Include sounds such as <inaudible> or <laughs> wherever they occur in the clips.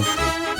Okay.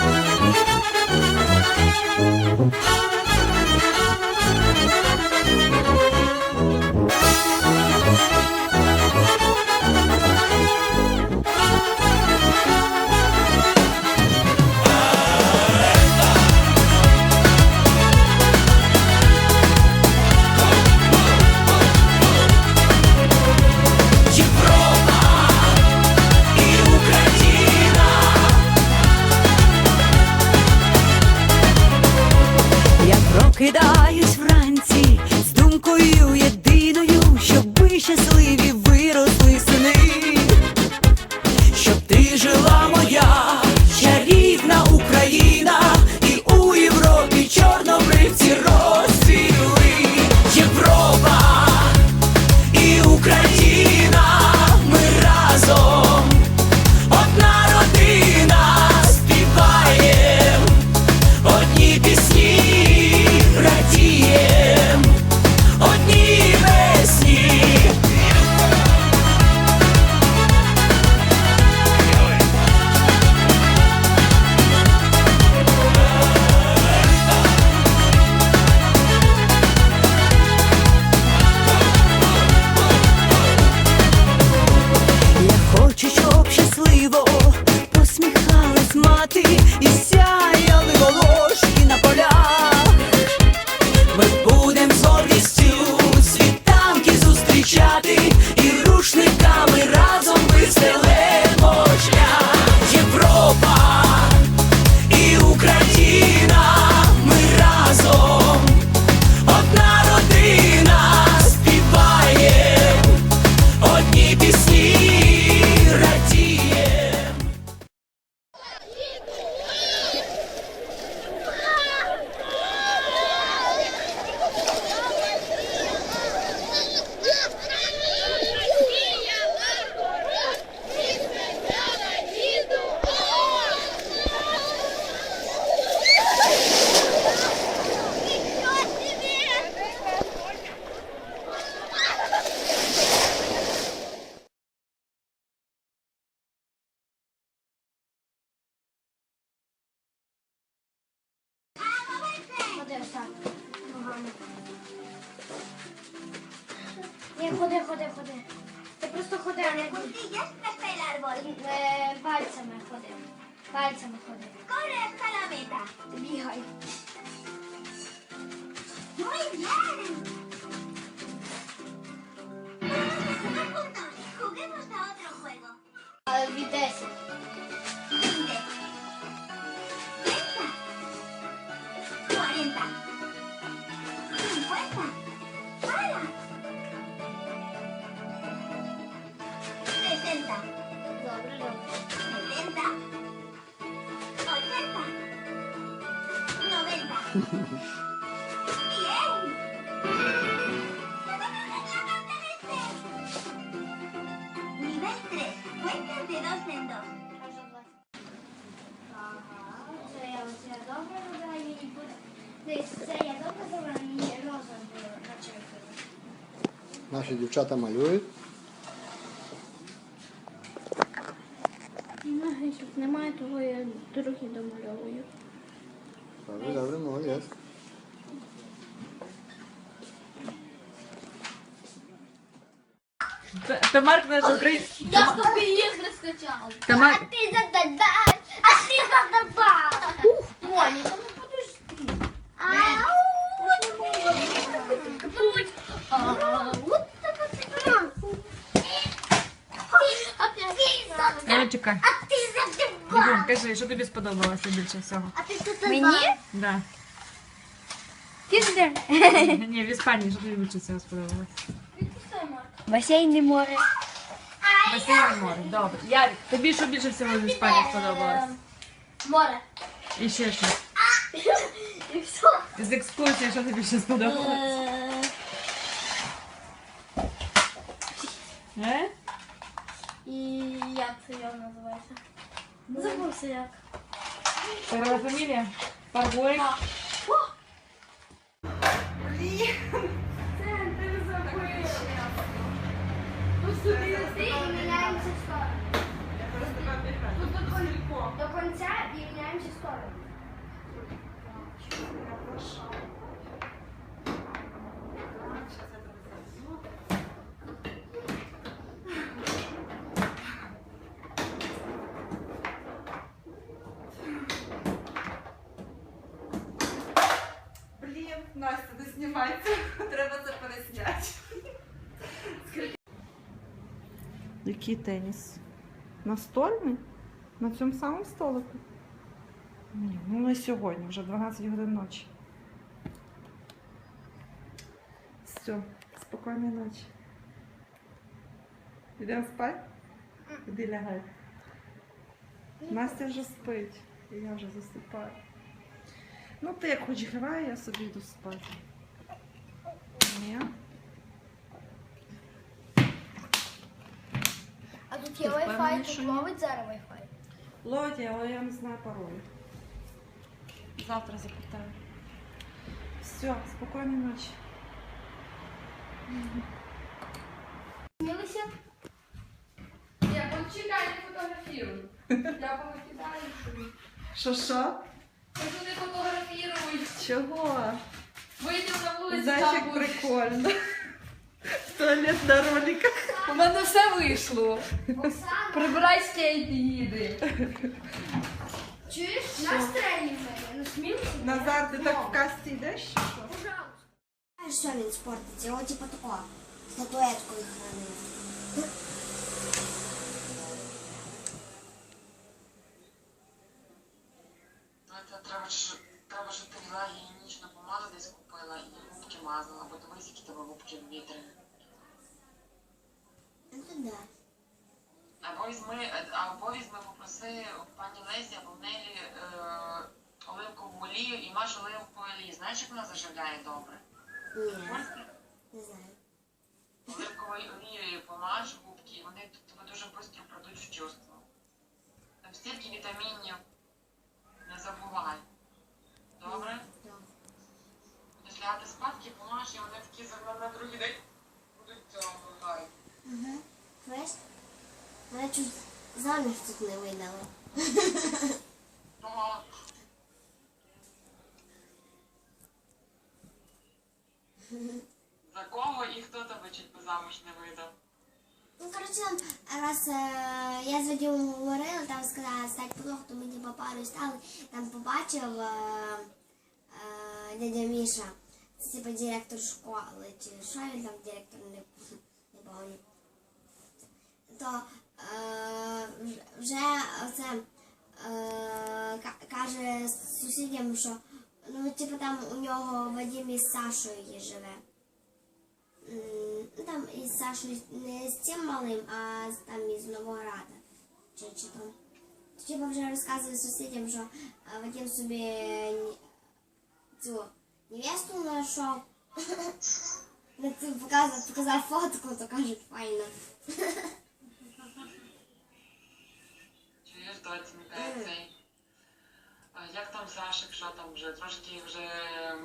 Nie, chodzę, chodzę, chodzę. Ja prosto chodzę. Ale el árbol? E, Corre hasta la meta. Muy bien. Juguemos a otro juego. Nivel 3. Cuentas de dos en dos. Ага. Це і це я добре зробила і розум начерпила. Наші дівчата малюють. Ноги тут немає, того я трохи домальовую. Добре, добре, молодець. Тамар наш український. Я ж тобі їх не скачала. Тамар, Ты зададай, а ты задавал. Моні, та ну подожди. Еля, чекай. А ты задавал. Бігом, кажи, що тобі сподобалося більше всього? А ты задавал. Мені? Да. Пізде. <laughs> Ні, в Іспанії, що тобі більше всього сподобалося? Басейне море. Басейн і море. Добре. Ярик, тобі що більше всього в Іспанії сподобалось? Море. І ще що? І все. З екскурсії, що тобі ще сподобалось? Е? І як це його називається? Забувся як. Перша фамілія? Паргуй? Ти і міняємося сторони. До кінця і Блін, Настя, не знімайте. Треба це пересняти. Який теніс? Настольний? На цьому самому столику? Ні, ну не сьогодні, вже 12 годин ночі. Все, спокійної ночі. Йдемо спати? Іди лягай. Настя вже спить, і я вже засипаю. Ну, ти як хоч грай, я собі йду спати. Ні. є впевнений, Wi-Fi, що тут ні? ловить зараз Wi-Fi. Лоді, але я не знаю пароль. Завтра запитаю. Все, спокійної ночі. Змілися? Я почекай, не фотографірую. Я повикидаю собі. Що що? Кажу, не фотографірую. Чого? Вийдемо на вулицю, Зайчик там будеш. прикольно. Туалет на роликах. У мене все вийшло. Оксана, Прибирай скейт і їди. чуєш? Наш тренінг. Ну, смілися? Назар, ти так в касті йдеш? чи що? Пожалуйста. Знаєш, що він спортиться? Його типу такого статуеткою хранили. Знаєте, треба ж треба ж ти взяла гігієнічну помаду десь купила і губки мазала, бо дивись, які тебе губки вітряні. Да. Або візьми, або візьми, попроси у пані Лесі або в неї е, оливкову олію і маш оливкову олію. Знаєш, як вона заживляє добре? Ні, не знаю. Оливковою олією помаш губки, вони тебе дуже швидко пройдуть в чувство. Там стільки вітамінів. Не забувай. Добре? Добре. Будеш лягати спадки, помаш, і вони такі за на другий день будуть цього гай. Угу. Знаєш, мене чуть заміж тут не видали. За кого і хто тебе чуть замуж не видав? Ну, коротше, раз е, я з Вадимом говорила, там сказала стать плохо, то ми типа пару стали, там побачив е, е, дядя Міша, це типа директор школи, чи що він там директор, не, не пам'ятаю. То вже- вже оце е, каже сусідям, що ну, типу там у нього Вадим із Сашою живе. Ну, там із Сашою не з цим малим, а там із Новограда. Чи, чи там. Типа вже розказує сусідям, що Вадим собі цю невесту знайшов. <laughs> Показав, показав фотку, то кажуть, файно. <laughs> Чуєш, доцінька, цей. А Там що там вже трошки вже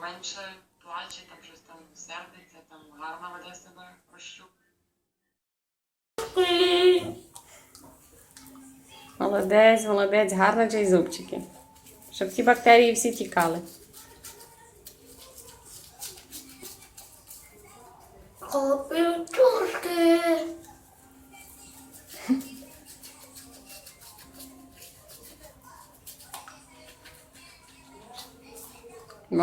менше плаче, там щось там сердиться, там гарно веде себе прощу. Молодець, молодець, гарно чай зубчики. Щоб ті бактерії всі тікали. Копітушки.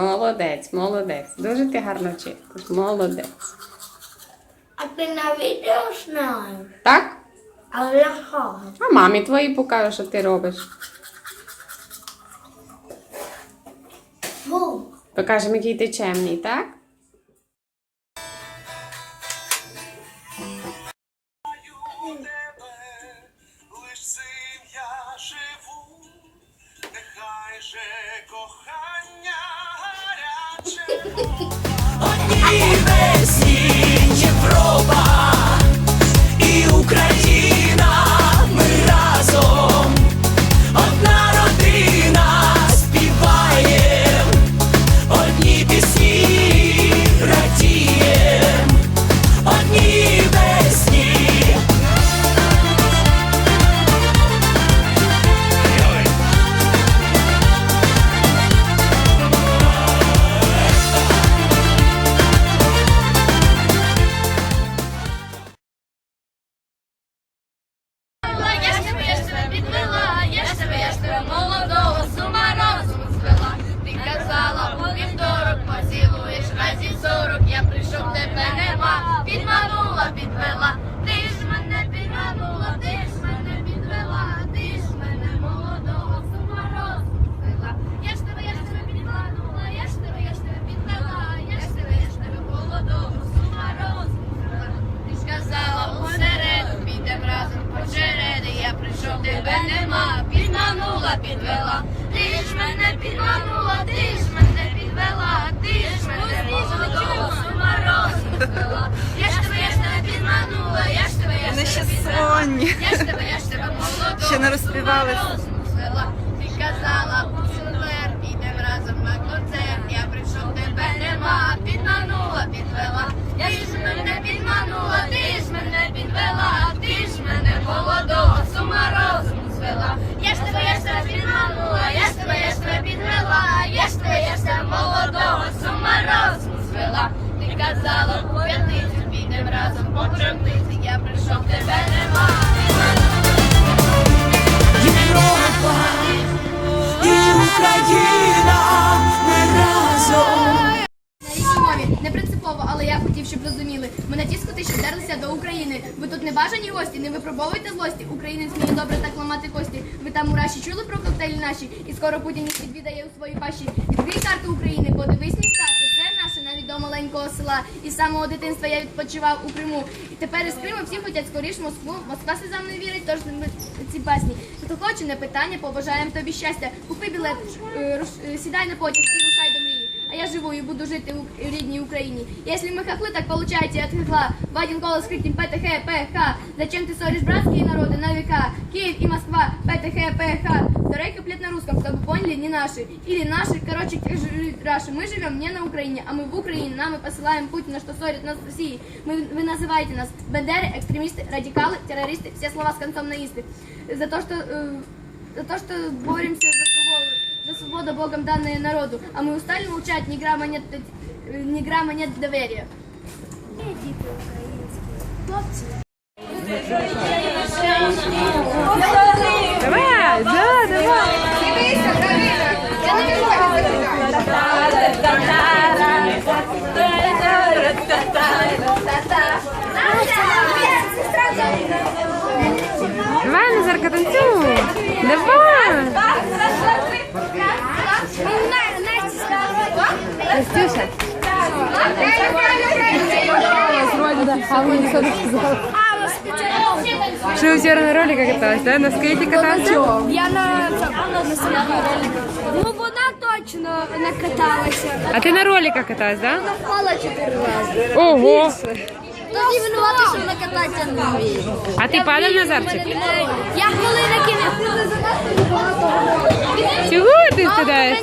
Молодець, молодець. Дуже ти гарно вчиш. Молодець. А ти на відео знаєш? Так? А я кого? А мамі твої покажу, що ти робиш. Фу. Покажемо, який ти чемний, так? Підвела, ти ж мене підманула, ти ж мене підвела, ти ж мене молодого з ума розвела. Я ж тебе, я ж тебе підманула, я ж тебе, я ж ще тебе підвела, я ж тебе, я ж тебе молодого Ще не розвела. Ти казала четвер, ідем разом на концерт, я прийшов, тебе нема, підманула, підвела, я ж мене підманула, ти ж мене підвела, ти ж мене молодого з ума розуму звела. Я ж тебе, я ж тебе підманула, ж тебе, я ж тебе підвела, я ж тебе, я ж тебе молодого сума розум звела. Ти казала у п'ятницю, підем разом по крамниці, я прийшов, тебе хотів, щоб розуміли. Ми натіскати, що вдерлися до України. Ви тут не бажані гості, не випробовуйте злості. Українець вміє добре так ламати кості. Ви там у Раші чули про коктейлі наші, і скоро Путін їх відвідає у своїй пащі. Відкрий карту України, подивись міста, це все наше навіть маленького села. І з самого дитинства я відпочивав у Криму. І тепер із Криму всі хочуть скоріш Москву. Москва слізам не вірить, тож ми ці басні. Хто хоче, не питання, побажаємо тобі щастя. Купи білет, е, е, сідай на потяг і рушай до мрії А я живу и буду жить у- в рідній Україні. Если мы хохлы, так получаете от хохла. В один голос крикнем ПТХ, ПХ. Зачем ты ссоришь братские народы на века? Киев и Москва, ПТХ, ПХ. Второй куплет на русском, чтобы поняли, не наши. Или наши, короче, как же Раши. Мы живем не на Украине, а мы в Украине. Нам и посылаем Путина, что ссорит нас с Россией. Мы, вы называете нас бандеры, экстремисты, радикалы, террористы. Все слова с концом наисты. За то, что... э, за то, что боремся за свободу, за свободу Богом данное народу, а мы устали молчать, ни грамма нет, ни грамма нет доверия. Давай, да, давай. Давай, Назарка, танцюй. Давай. Настюша. Что у тебя на роликах каталась, да? На скейте каталась? Я на, Ну вона точно накаталася. А ти на роликах каталась, да? Впала чотири рази. Ого! Тоді винувати, що вона кататися не вміє. А ти падав, Назарчик? Я коли накинув. Чого ти впадаєш?